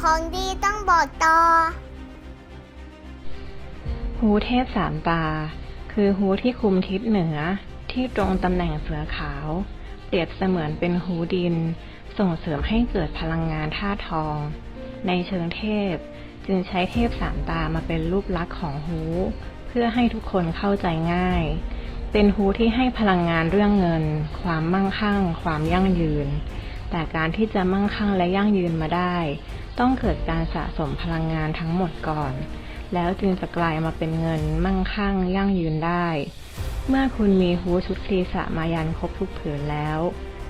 ของดีต้องบอกต่อฮูเทพสามตา คือฮูที่คุมทิศเหนือที่ตรงตำแหน่งเสือขาว เปรียบเสมือนเป็นฮูดิน ส่งเสริมให้เกิดพลังงานธาตุทอง ในเชิงเทพจึงใช้เทพสามตามาเป็นรูปลักษณ์ของฮูเพื่อให้ทุกคนเข้าใจง่าย เป็นฮูที่ให้พลังงานเรื่องเงิน ความมั่งคั่ง ความยั่งยืน แต่การที่จะมั่งคั่งและยั่งยืนมาได้ ต้องเกิดการสะสมพลังงานทั้งหมดก่อน แล้วจึงจะกลายมาเป็นเงินมั่งคั่งยั่งยืนได้ เมื่อคุณมีฮูชุดศีสะมายันครบทุกผืนแล้ว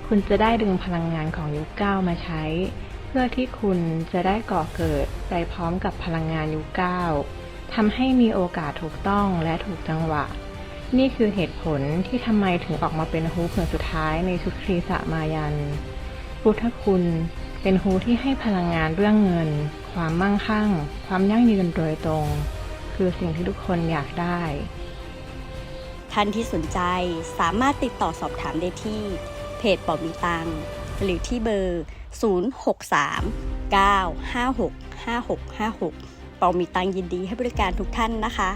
คุณจะได้ดึงพลังงานของยุคเก้ามาใช้ เพื่อที่คุณจะได้ก่อเกิดไปพร้อมกับพลังงานยุคเก้าทำให้มีโอกาสถูกต้องและถูกจังหวะ นี่คือเหตุผลที่ทำไมถึงออกมาเป็นฮูผืนสุดท้ายในชุดศีสะมายัน พุทธคุณ เป็นฮูที่ให้พลังงานเรื่องเงิน ความมั่งคั่ง ความยั่งยืนโดยตรง คือสิ่งที่ทุกคนอยากได้ ท่านที่สนใจสามารถติดต่อสอบถามได้ที่ เพจปอมีตัง หรือที่เบอร์ 063 956 5656ปอมีตังยินดีให้บริการทุกท่านนะคะ